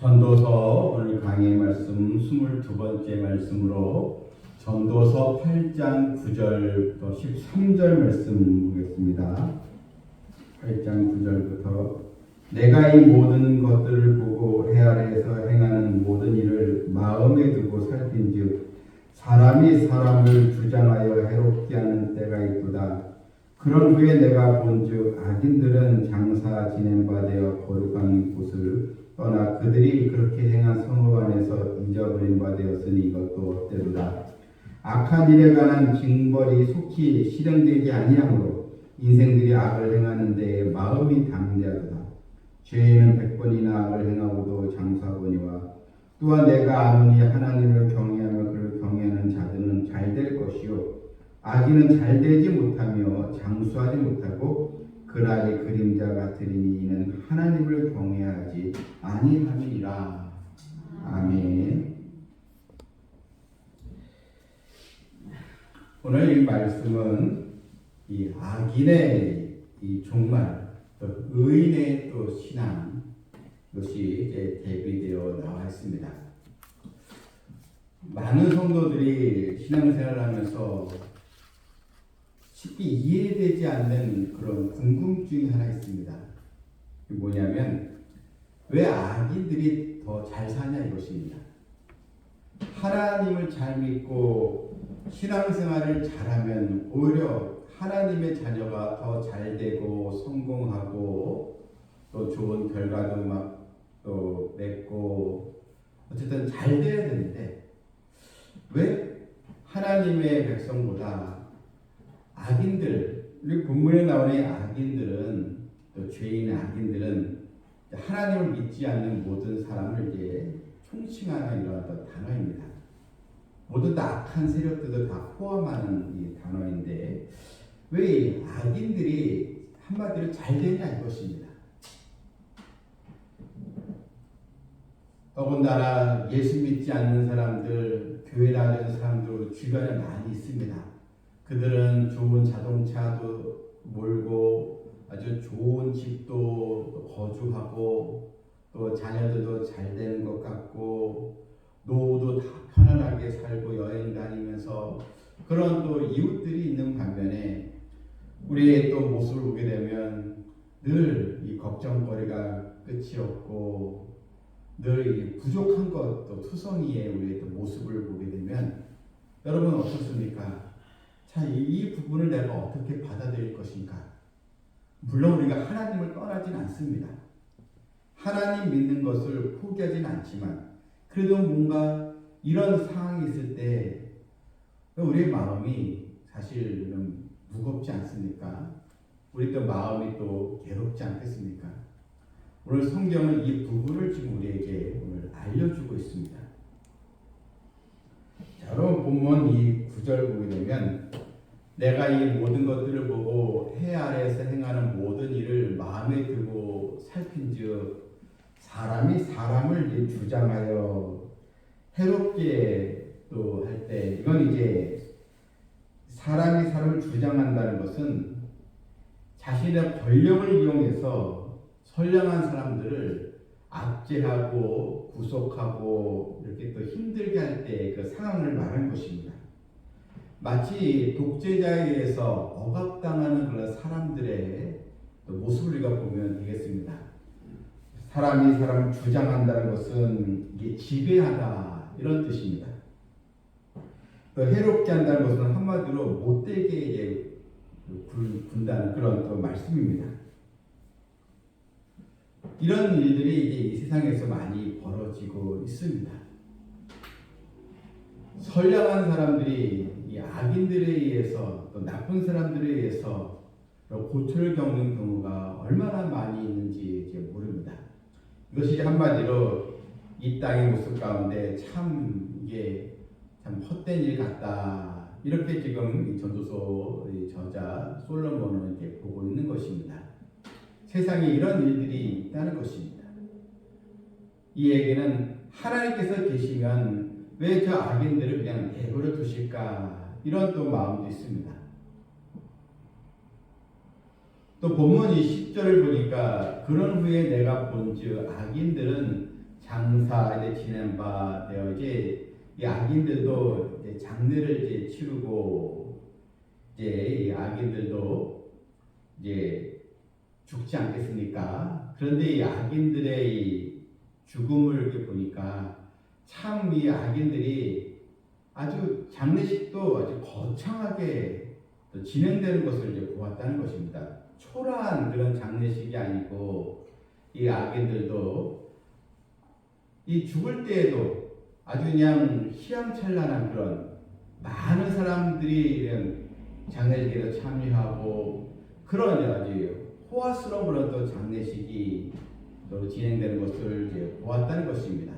전도서 오늘 강의 말씀 22번째 말씀으로 전도서 8장 9절부터 13절 말씀 보겠습니다. 8장 9절부터 내가 이 모든 것들을 보고 해 아래에서 행하는 모든 일을 마음에 두고 살핀즉 사람이 사람을 주장하여 해롭게 하는 때가 있도다. 그런 후에 내가 본즉 악인들은 장사 지낸 바 되어 거룩한 곳을 떠나 그들이 그렇게 행한 성읍 안에서 잊어버린 바 되었으니 이것도 어때도다. 악한 일에 관한 징벌이 속히 실행되지 아니하므로 인생들이 악을 행하는 데 마음이 담대하도다. 죄인은 백번이나 악을 행하고도 장사하거니와 또한 내가 아노니 하나님을 경외하며 그를 경외하는 자들은 잘 될 것이요 악인은 잘 되지 못하며 장수하지 못하고 그날의 그림자 같으리니 이는 하나님을 경외하지 아니함이니라. 아멘. 오늘 이 말씀은 이 악인의 이 종말, 또 의인의 또 신앙 것이 이제 대비되어 나와 있습니다. 많은 성도들이 신앙생활을 하면서 쉽게 이해되지 않는 그런 궁금증이 하나 있습니다. 뭐냐면 왜 악인들이 더 잘 사냐 이것입니다. 하나님을 잘 믿고 신앙생활을 잘하면 오히려 하나님의 자녀가 더 잘 되고 성공하고 또 좋은 결과도 막 또 맺고 어쨌든 잘 돼야 되는데 왜 하나님의 백성보다 악인들, 우리 본문에 나오는 악인들은 또 죄인의 악인들은 하나님을 믿지 않는 모든 사람을 이제 총칭하는 어떤 단어입니다. 모두 다 악한 세력들도 다 포함하는 이 단어인데 왜이 악인들이 한마디로 잘 되냐 이것입니다. 더군다나 예수 믿지 않는 사람들, 교회 다니는 사람들 주변에 많이 있습니다. 그들은 좋은 자동차도 몰고 아주 좋은 집도 거주하고 또 자녀들도 잘 되는 것 같고 노후도 다 편안하게 살고 여행 다니면서 그런 또 이웃들이 있는 반면에 우리의 또 모습을 보게 되면 늘 이 걱정거리가 끝이 없고 늘이 부족한 것또 투성이의 우리의 또 모습을 보게 되면 여러분 어떻습니까? 자, 이, 이 부분을 내가 어떻게 받아들일 것인가? 물론 우리가 하나님을 떠나진 않습니다. 하나님 믿는 것을 포기하진 않지만 그래도 뭔가 이런 상황이 있을 때 우리의 마음이 사실은 무겁지 않습니까? 우리 또 마음이 또 괴롭지 않겠습니까? 오늘 성경은 이 부분을 지금 우리에게 오늘 알려주고 있습니다. 자, 여러분 본문 이 구절 보게 되면 내가 이 모든 것들을 보고 해 아래에서 행하는 모든 일을 마음에 들고 살핀즉 사람이 사람을 주장하여 해롭게 또 할 때 이건 이제 사람이 사람을 주장한다는 것은 자신의 권력을 이용해서 선량한 사람들을 압제하고 구속하고 이렇게 또 힘들게 할 때 그 상황을 말하는 것입니다. 마치 독재자에 의해서 억압당하는 그런 사람들의 또 모습을 우리가 보면 되겠습니다. 사람이 사람을 주장한다는 것은 이게 지배하다 이런 뜻입니다. 또 해롭게 한다는 것은 한마디로 못되게 군다는 그런 또 말씀입니다. 이런 일들이 이제 이 세상에서 많이 벌어지고 있습니다. 선량한 사람들이 이 악인들에 의해서 또 나쁜 사람들에 의해서 고초를 겪는 경우가 얼마나 많이 있는지 이제 모릅니다. 이것이 한마디로 이 땅의 모습 가운데 참 이게 참 헛된 일 같다. 이렇게 지금 이 전도서 저자 솔로몬은 이제 보고 있는 것입니다. 세상에 이런 일들이 있다는 것입니다. 이 얘기는 하나님께서 계시면 왜 저 악인들을 그냥 내버려 두실까? 이런 또 마음도 있습니다. 또 본문 이 10절을 보니까 그런 후에 내가 본즉 악인들은 장사 이제 지낸 바 되어 이제 이 악인들도 이제 장례를 이제 치르고 이제 이 악인들도 이제 죽지 않겠습니까? 그런데 이 악인들의 이 죽음을 이렇게 보니까 참 이 악인들이 아주 장례식도 아주 거창하게 또 진행되는 것을 이제 보았다는 것입니다. 초라한 그런 장례식이 아니고 이 악인들도 이 죽을 때에도 아주 그냥 희양찬란한 그런 많은 사람들이 이런 장례식에 참여하고 그런 아주 호화스러운 그런 또 장례식이 또 진행되는 것을 이제 보았다는 것입니다.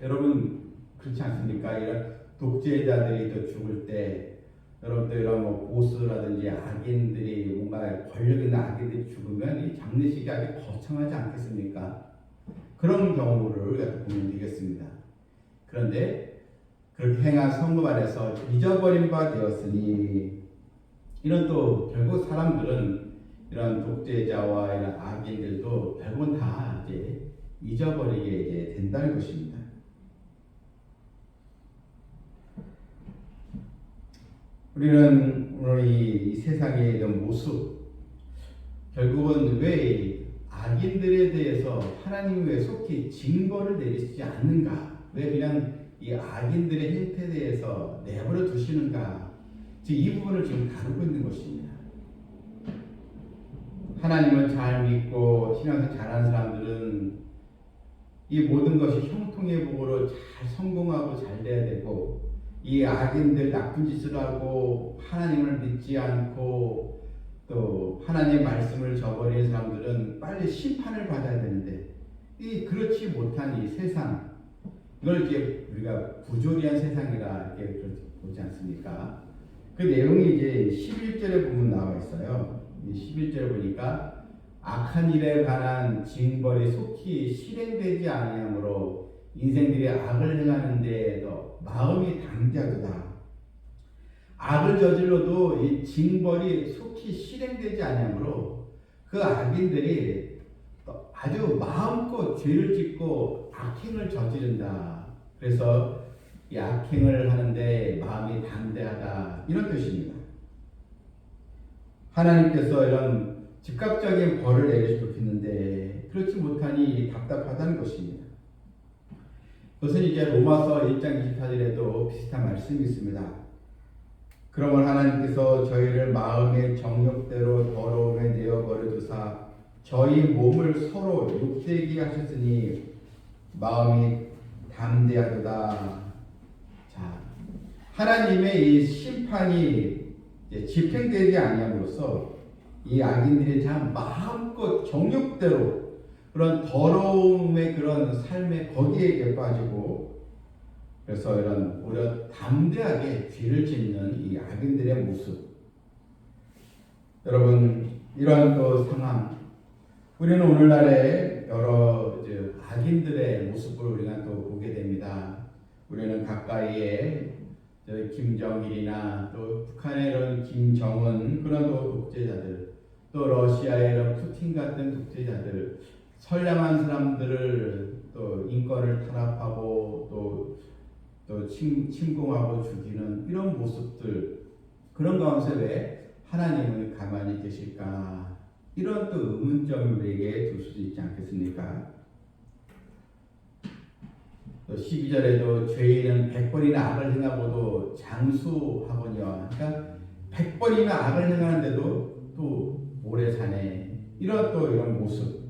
여러분 그렇지 않습니까? 이런 독재자들이 또 죽을 때 여러분 또 이런 뭐 보스라든지 악인들이 뭔가 권력 있는 악인들이 죽으면 이 장례식이 아주 거창하지 않겠습니까? 그런 경우를 우리가 보면 되겠습니다. 그런데 그렇게 행한 성금 안에서 잊어버린 바 되었으니 이런 또 결국 사람들은 이런 독재자와 이런 악인들도 결국은 다 이제 잊어버리게 이제 된다는 것입니다. 우리는 오늘 이, 이 세상의 이런 모습 결국은 왜 악인들에 대해서 하나님이 왜 속히 징벌을 내리시지 않는가? 왜 그냥 이 악인들의 행태에 대해서 내버려 두시는가? 지금 이 부분을 지금 다루고 있는 것입니다. 하나님을 잘 믿고 신앙생활 잘하는 사람들은 이 모든 것이 형통의 복으로 잘 성공하고 잘 돼야 되고 이 악인들 나쁜 짓을 하고 하나님을 믿지 않고 또 하나님의 말씀을 저버리는 사람들은 빨리 심판을 받아야 되는데 이 그렇지 못한 이 세상 이걸 이제 우리가 부조리한 세상이라 이렇게 보지 않습니까? 그 내용이 이제 11절에 보면 나와 있어요. 11절에 보니까 악한 일에 관한 징벌이 속히 실행되지 아니하므로 인생들이 악을 행하는데도 마음이 당대하도다. 악을 저질러도 이 징벌이 속히 실행되지 아니하므로 그 악인들이 아주 마음껏 죄를 짓고 악행을 저지른다. 그래서 이 악행을 하는데 마음이 담대하다 이런 뜻입니다. 하나님께서 이런 즉각적인 벌을 내리시고 좋겠는데 그렇지 못하니 답답하다는 것입니다. 그것은 이제 로마서 1장 24절에도 비슷한 말씀이 있습니다. 그러면 하나님께서 저희를 마음의 정욕대로 더러움에 내어 버려두사 저희 몸을 서로 욕되게 하셨으니 마음이 담대하도다. 자, 하나님의 이 심판이 집행되지 아니함으로써 이 악인들이 참 마음껏 정욕대로 그런 더러움의 그런 삶에 거기에 빠지고 그래서 이런 오히려 담대하게 죄를 짓는 이 악인들의 모습 여러분 이러한 또 상황 우리는 오늘날의 여러 악인들의 모습을 우리가 또 보게 됩니다. 우리는 가까이에 김정일이나 또 북한의 이런 김정은 그런 또 독재자들 또 러시아의 이런 푸틴 같은 독재자들 선량한 사람들을 또 인권을 탄압하고 또, 또 침, 침공하고 죽이는 이런 모습들 그런 가운데 왜 하나님은 가만히 계실까 이런 또 의문점을 우리에게 둘 수도 있지 않겠습니까? 또 12절에도 죄인은 100번이나 악을 행하고도 장수하거니와 그러니까 100번이나 악을 행하는데도 또 오래 사네 이런 또 이런 모습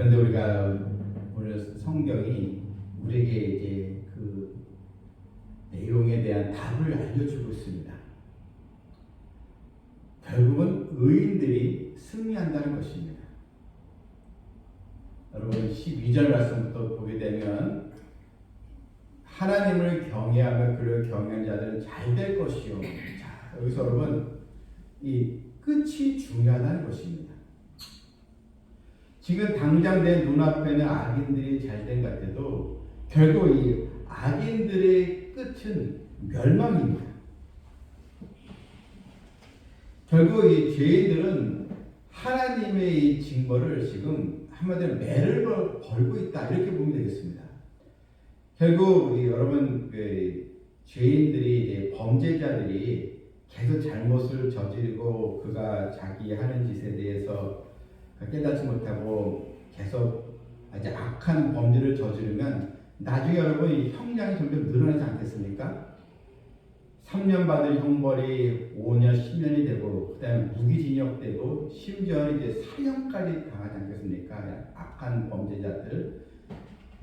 그런데 우리가 오늘 성경이 우리에게 이제 그 내용에 대한 답을 알려주고 있습니다. 결국은 의인들이 승리한다는 것입니다. 여러분 12절 말씀부터 보게 되면 하나님을 경외하며 그를 경외하는 자들은 잘 될 것이요. 자, 여기서 여러분 이 끝이 중요하다는 것입니다. 지금 당장 내 눈앞에는 악인들이 잘된 것 같아도 결국 이 악인들의 끝은 멸망입니다. 결국 이 죄인들은 하나님의 이 징벌을 지금 한마디로 매를 벌- 벌고 있다 이렇게 보면 되겠습니다. 결국 이 여러분 그 죄인들이 이제 범죄자들이 계속 잘못을 저지르고 그가 자기 하는 짓에 대해서 깨닫지 못하고 계속 아주 악한 범죄를 저지르면 나중에 여러분 이 형량이 점점 늘어나지 않겠습니까? 3년 받을 형벌이 5년, 10년이 되고 그다음에 무기징역되고 심지어는 이제 사형까지 당하지 않겠습니까? 악한 범죄자들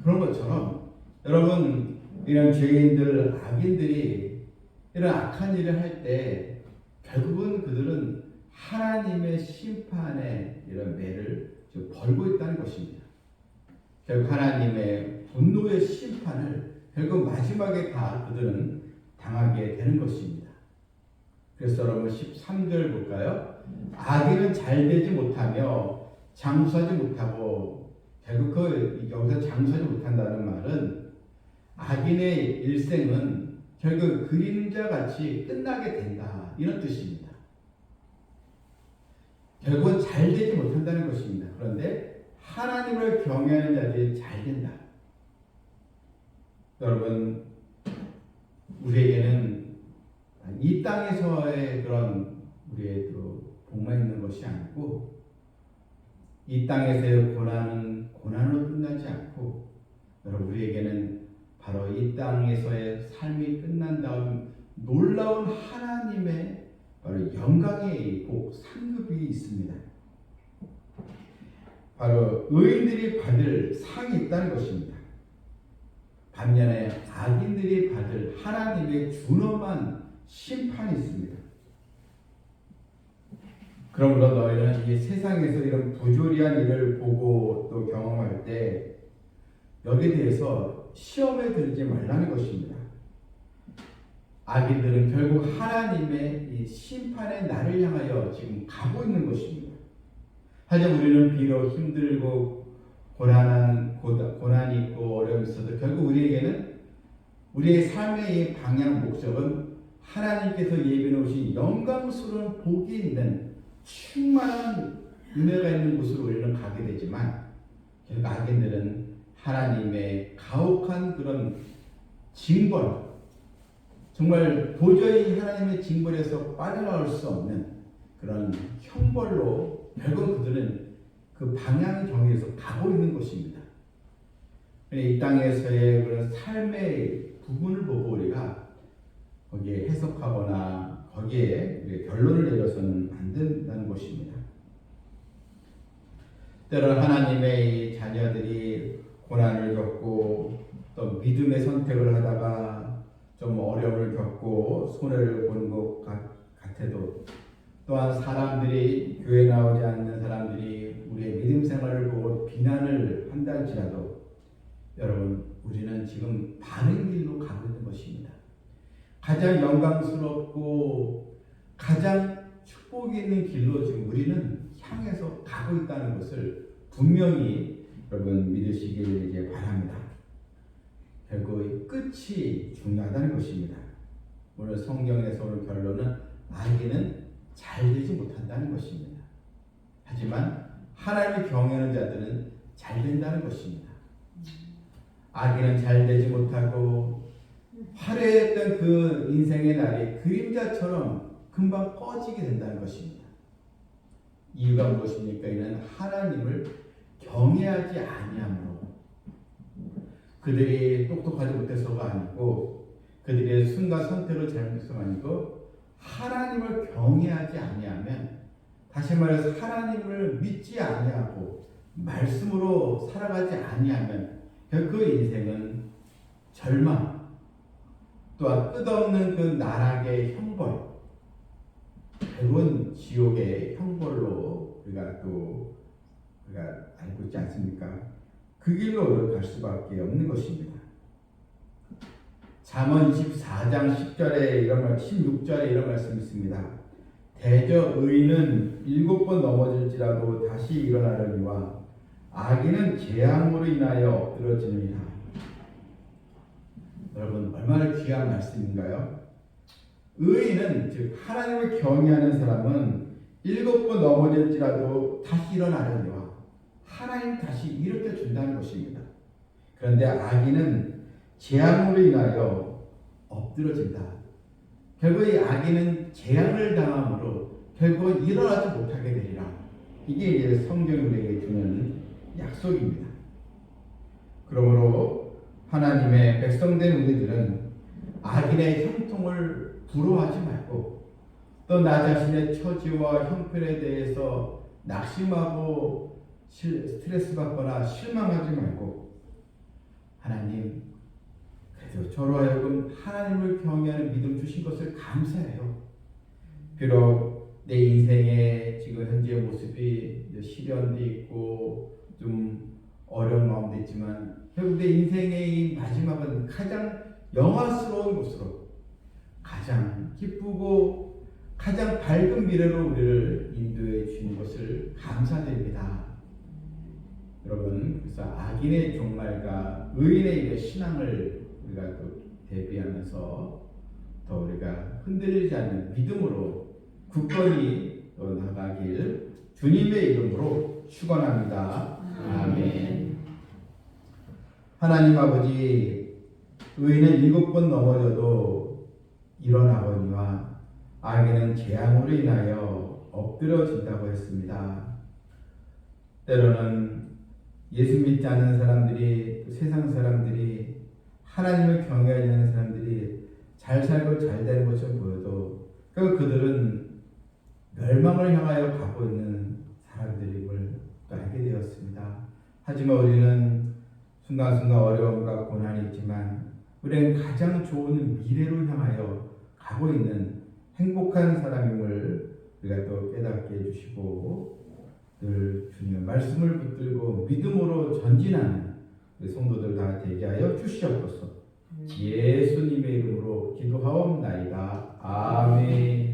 그런 것처럼 여러분 이런 죄인들, 악인들이 이런 악한 일을 할 때 결국은 그들은 하나님의 심판에 이런 매를 벌고 있다는 것입니다. 결국 하나님의 분노의 심판을 결국 마지막에 다 그들은 당하게 되는 것입니다. 그래서 여러분 13절 볼까요? 악인은 잘 되지 못하며 장수하지 못하고 결국 그 여기서 장수하지 못한다는 말은 악인의 일생은 결국 그림자 같이 끝나게 된다 이런 뜻입니다. 결국은 잘 되지 못한다는 것입니다. 그런데 하나님을 경외하는 자들이 잘 된다. 여러분 우리에게는 이 땅에서의 그런 우리의 또 복만 있는 것이 아니고 이 땅에서의 고난은 고난으로 끝나지 않고 여러분 우리에게는 바로 이 땅에서의 삶이 끝난 다음 놀라운 하나님의 바로 영광의 복 상급이 있습니다. 바로 의인들이 받을 상이 있다는 것입니다. 반면에 악인들이 받을 하나님의 준엄한 심판이 있습니다. 그러므로 너희는 이 세상에서 이런 부조리한 일을 보고 또 경험할 때 여기에 대해서 시험에 들지 말라는 것입니다. 악인들은 결국 하나님의 이 심판의 날을 향하여 지금 가고 있는 것입니다. 하지만 우리는 비록 힘들고 고난한 고난이 있고 어려움이 있어도 결국 우리에게는 우리의 삶의 이 방향 목적은 하나님께서 예비해 놓으신 영광스러운 복이 있는 충만한 은혜가 있는 곳으로 우리는 가게 되지만 결국 악인들은 하나님의 가혹한 그런 징벌 정말 도저히 하나님의 징벌에서 빠져나올 수 없는 그런 형벌로 결국 그들은 그 방향 정에서 가고 있는 것입니다. 이 땅에서의 그런 삶의 부분을 보고 우리가 거기에 해석하거나 거기에 결론을 내려서는 안 된다는 것입니다. 때로 하나님의 자녀들이 고난을 겪고 또 믿음의 선택을 하다가 좀 어려움을 겪고 손해를 보는 것 같아도 또한 사람들이 교회 나오지 않는 사람들이 우리의 믿음 생활을 보고 비난을 한다 할지라도 여러분 우리는 지금 바른 길로 가고 있는 것입니다. 가장 영광스럽고 가장 축복이 있는 길로 지금 우리는 향해서 가고 있다는 것을 분명히 여러분 믿으시길 바랍니다. 결국 끝이 중요하다는 것입니다. 오늘 성경에서 오는 결론은 악인은 잘 되지 못한다는 것입니다. 하지만 하나님을 경외하는 자들은 잘 된다는 것입니다. 악인은 잘 되지 못하고 화려했던 그 인생의 날이 그림자처럼 금방 꺼지게 된다는 것입니다. 이유가 무엇입니까? 이는 하나님을 경외하지 아니함으로 그들이 똑똑하지 못해서가 아니고 그들의 순간 선택을 잘못해서가 아니고 하나님을 경외하지 아니하면 다시 말해서 하나님을 믿지 아니하고 말씀으로 살아가지 아니하면 그 인생은 절망 또한 끝없는 그 나락의 형벌 결국은 지옥의 형벌로 우리가 또 우리가 알고 있지 않습니까? 그 길로 갈 수밖에 없는 것입니다. 잠언 24장 10절에 이런 말, 16절에 이런 말씀이 있습니다. 대저 의인은 일곱 번 넘어질지라도 다시 일어나려니와 악인은 재앙으로 인하여 엎드러지느니라. 여러분 얼마나 귀한 말씀인가요? 의인은 즉 하나님을 경외하는 사람은 일곱 번 넘어졌지라도 다시 일어나려니와 하나님 다시 일으켜 준다는 것입니다. 그런데 아기는 재앙으로 인하여 엎드러진다. 결국 이 아기는 재앙을 당함으로 결국 일어나지 못하게 되리라. 이게 이제 성경이 우리에게 주는 약속입니다. 그러므로 하나님의 백성된 우리들은 악인의 형통을 부러워하지 말고 또 나 자신의 처지와 형편에 대해서 낙심하고 실- 스트레스 받거나 실망하지 말고 하나님 그래도 저로 하여금 하나님을 경외하는 믿음 주신 것을 감사해요. 비록 내 인생의 지금 현재의 모습이 시련도 있고 좀 어려운 마음도 있지만 결국 내 인생의 이 마지막은 가장 영화스러운 곳으로 가장 기쁘고 가장 밝은 미래로 우리를 인도해 주는 것을 감사드립니다. 여러분, 그래서 악인의 종말과 의인의 이 신앙을 우리가 또 대비하면서 더 우리가 흔들리지 않는 믿음으로 굳건히 또 나가길 주님의 이름으로 축원합니다. 아멘. 하나님 아버지 의인은 일곱 번 넘어져도 일어나거니와 악인은 재앙으로 인하여 엎드려진다고 했습니다. 때로는 예수 믿지 않는 사람들이 또 세상 사람들이 하나님을 경외하지 않는 사람들이 잘 살고 잘 되는 것처럼 보여도 그 그들은 멸망을 향하여 가고 있는 사람들임을 또 알게 되었습니다. 하지만 우리는 순간순간 어려움과 고난이 있지만 우리는 가장 좋은 미래로 향하여 가고 있는 행복한 사람임을 우리가 또 깨닫게 해주시고 늘 주님의 말씀을 붙들고 믿음으로 전진하는 성도들 다 되게 하여 주시옵소서. 예수님의 이름으로 기도하옵나이다. 아멘.